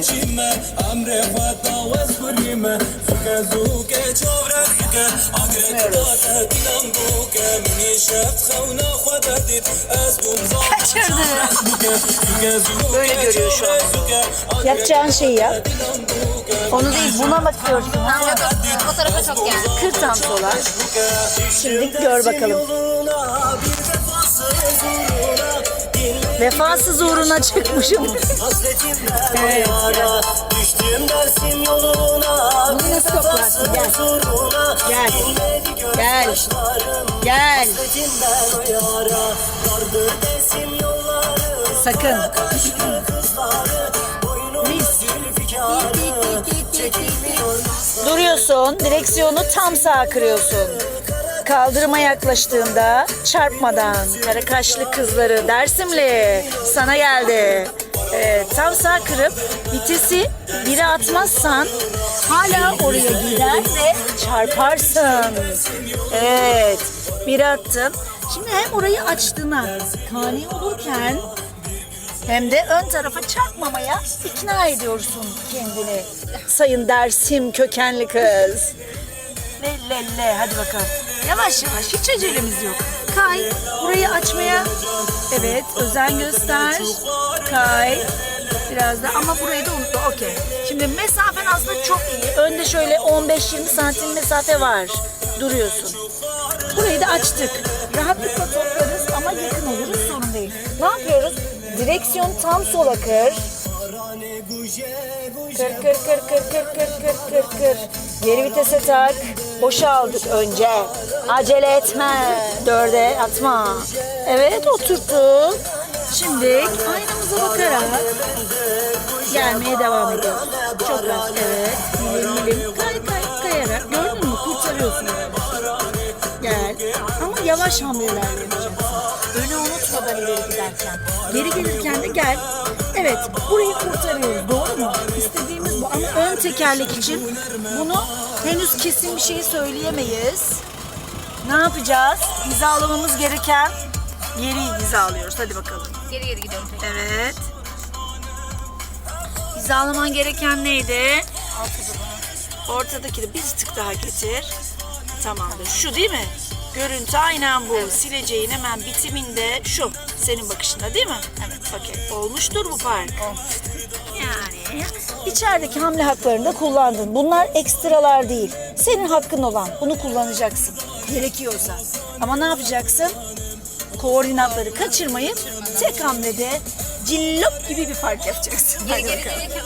içime Amre fata vaskurime Zuke zuke çavra hike Agre kudate dilan duke Mini şef kavna fata dit Ez dumza Kaçırdı Böyle görüyor şu an Yapacağın şeyi yap onu değil buna bakıyorsun. Ha? O tarafa çok gel. Yani. 40 tam dolar. Şimdi gör bakalım. Vefasız uğruna çıkmışım. evet. Düştüm dersim yoluna Bunu nasıl toplarsın? Gel. Gel. Gel. Sakın. Duruyorsun. Direksiyonu tam sağa kırıyorsun. Kaldırıma yaklaştığında çarpmadan kara kaşlı kızları Dersimli sana geldi. Evet, tam sağ kırıp vitesi bire atmazsan hala oraya gider ve çarparsın. Evet bire attın. Şimdi hem orayı açtığına kani olurken hem de ön tarafa çarpmamaya ikna ediyorsun kendini. Sayın Dersim kökenli kız. Le le le hadi bakalım. Yavaş yavaş hiç acelemiz yok. Kay burayı açmaya evet özen göster. Kay biraz da ama burayı da unutma okey. Şimdi mesafen aslında çok iyi. Önde şöyle 15-20 santim mesafe var. Duruyorsun. Burayı da açtık. Rahatlıkla toplarız ama yakın oluruz sorun değil. Ne yapıyoruz? Direksiyon tam sola kır. Kır kır kır kır kır kır kır kır kır. Geri vitese tak. Boşaldık önce. Acele etme. Dörde atma. Evet oturttuk. Şimdi aynamıza bakarak gelmeye devam ediyoruz. Çok rahat. Evet. Milim milim. Kay kay kayarak. Gördün mü? Kurtarıyorsun. Gel. Ama yavaş hamleler yapacaksın. Önü unutmadan ileri giderken. Geri gelirken de gel. Evet, burayı kurtarıyoruz. Doğru mu? Tekerlek için bunu henüz kesin bir şey söyleyemeyiz. Ne yapacağız? Hizalamamız gereken yeri hizalıyoruz. Hadi bakalım. Geri geri gidiyorum. tekrar. Evet. Hizalaman gereken neydi? Ortadaki de bir tık daha getir. Tamamdır. Şu değil mi? Görüntü aynen bu. Sileceğin hemen bitiminde şu. Senin bakışında değil mi? Evet. Okey. Olmuştur bu park. Yani içerideki hamle haklarını da kullandın. Bunlar ekstralar değil. Senin hakkın olan. Bunu kullanacaksın. Gerekiyorsa. Ama ne yapacaksın? Koordinatları kaçırmayıp tek hamlede cillop gibi bir park yapacaksın. Geri Hadi geri bakalım.